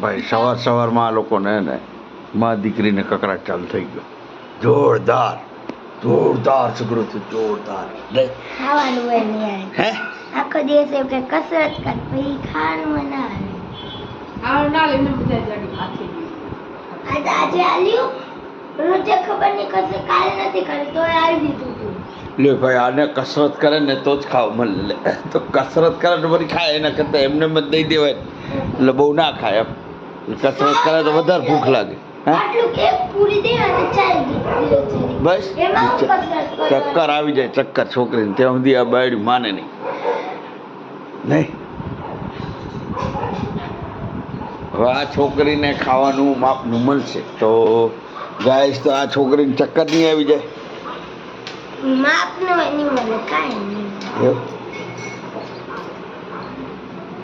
ભાઈ સવાર સવારમાં આ લોકોને ને મા દીકરીને કકડાટ ચાલુ થઈ ગયો. જોરદાર જોરદાર છોકરો છે જોરદાર. હે? આખો દિવસ એમ કે કસરત કર પછી ખાવાનું ના આવે આ ના લઈને બધા જાડી હાથે આજે આજે આલ્યું. રોજે ખબર નહીં કશે કાલે નથી કરી તો આવી દીધું તું. લે ભાઈ આને કસરત કરે ને તો જ ખાવ. મળે તો કસરત કરે તો વળી ખાય એના કરતાં એમને એમ જ દઈ દેવાય. એટલે બહુ ના ખાય એમ. કસરત કરે તો વધારે ભૂખ લાગે. બસ? ચક્કર આવી જાય ચક્કર છોકરીને. ત્યાં સુધી આ બાયડી માને નહીં. નહીં. હવે આ છોકરીને ખાવાનું માપનું મળશે. તો ગાય તો આ છોકરીને ચક્કર નહીં આવી જાય?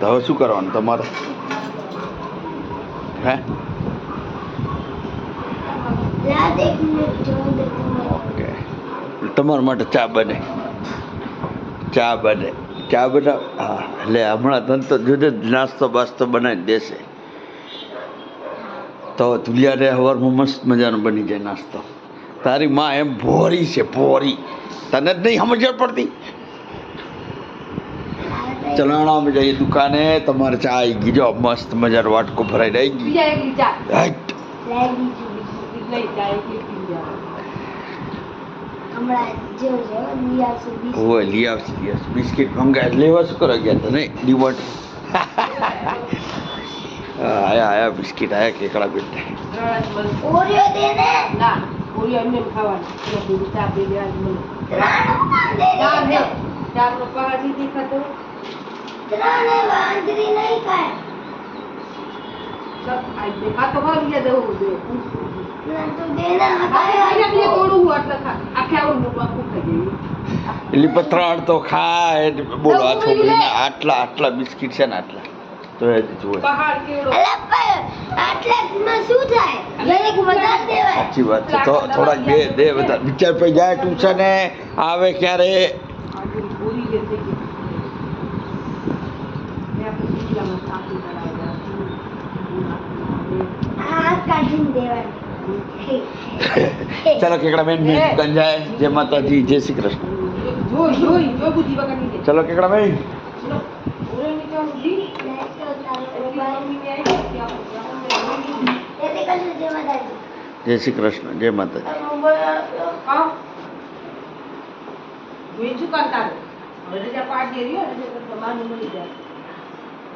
તો હવે શું કરવાનું તમારે? હે? ઓકે. તમારા માટે ચા બને. ચા બને. ચા બના હા એટલે હમણાં તને તો જોજે નાસ્તો બાસ્તો બનાવી દેશે. તો તુલિયાને સવારમાં મસ્ત મજાનો બની જાય નાસ્તો. તારી માં એમ ભોરી છે ભોરી. તને જ નહીં સમજણ પડતી. ચલાણામાં જઈએ દુકાને તમારે ચા આવી ગઈ. જો મસ્ત મજાનો વાટકો ભરાઈ રહી ગઈ રાઈટ હાઈટ. લઈ આવશે લઈ આવશે બિસ્કિટ મંગાય લેવા શું કરવા ગયા હતા? નહીં ડીવોટ આયા આયા બિસ્કિટ આયા કેકડા બેટા. ઓરિયો દે ને. ના એમને ખાવાનું. ચા પી લેવા ને ખાતો વાંદરી નહીં ખાય સબ આઈ દે આ તો દેવું ના ના જઈએ ખાય બોલો આ છોકરીને આટલા આટલા બિસ્કિટ છે ને આટલા. તો એ જ જુએ સાચી વાત છે. તો થોડાક બે દે બધા વિચાર પડી જાય ટ્યુશને આવે ક્યારે આગળ પૂરી જે થઈ ગઈ મેં આપણે શીખલામાં સાચી કરાવ્યા આ કાઢીને દેવાનું ચાલો કેકડા બેન મેં જય માતાજી જય શ્રી કૃષ્ણ. ચાલો કેકડા બેન. ચલો ઓરે નીકળ દી જય શ્રી કૃષ્ણ જય માતાજી.